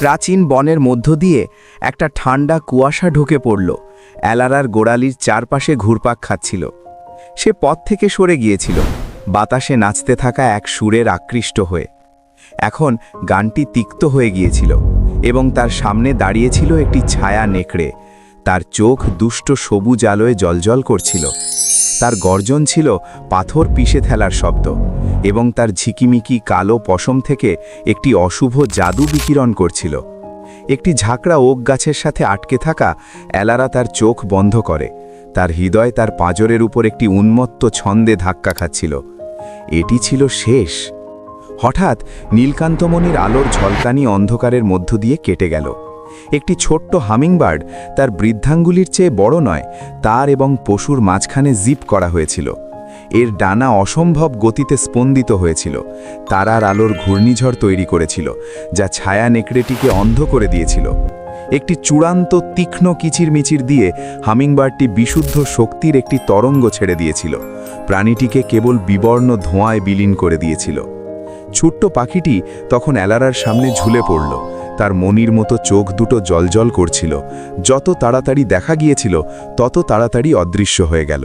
প্রাচীন বনের মধ্য দিয়ে একটা ঠান্ডা কুয়াশা ঢুকে পড়ল। অ্যালারার গোড়ালির চারপাশে ঘুরপাক খাচ্ছিল। সে পথ থেকে সরে গিয়েছিল। বাতাসে নাচতে থাকা এক সুরের আকৃষ্ট হয়ে। এখন গানটি তিক্ত হয়ে গিয়েছিল এবং তার সামনে দাঁড়িয়েছিল একটি ছায়া নেকড়ে। তার চোখ দুষ্ট সবুজ আলোয় জলজল করছিল। তার গর্জন ছিল পাথর পিষে ফেলার শব্দ এবং তার ঝিকিমিকি কালো পশম থেকে একটি অশুভ জাদু বিকিরণ করছিল। একটি ঝাঁকড়া ওক গাছের সাথে আটকে থাকা এলারা তার চোখ বন্ধ করে। তার হৃদয় তার পাঁজরের উপর একটি উন্মত্ত ছন্দে ধাক্কা খাচ্ছিল। এটি ছিল শেষ। হঠাৎ নীলকান্তমণির আলোর ঝলকানি অন্ধকারের মধ্য দিয়ে কেটে গেল। একটি ছোট্ট হামিংবার্ড তার বৃদ্ধাঙ্গুলির চেয়ে বড় নয়, তার এবং পশুর মাঝখানে জিপ করা হয়েছিল। এর ডানা অসম্ভব গতিতে স্পন্দিত হয়েছিল। তারার আলোর ঘূর্ণিঝড় তৈরি করেছিল, যা ছায়া নেকড়েটিকে অন্ধ করে দিয়েছিল। একটি চূড়ান্ত তীক্ষ্ণ কিচিরমিচির দিয়ে হামিংবার্ডটি বিশুদ্ধ শক্তির একটি তরঙ্গ ছেড়ে দিয়েছিল। প্রাণীটিকে কেবল বিবর্ণ ধোঁয়ায় বিলীন করে দিয়েছিল। ছোট্ট পাখিটি তখন এলারার সামনে ঝুলে পড়ল। তার মনির মতো চোখ দুটো জলজল করছিল। যত তাড়াতাড়ি দেখা গিয়েছিল, তত তাড়াতাড়ি অদৃশ্য হয়ে গেল।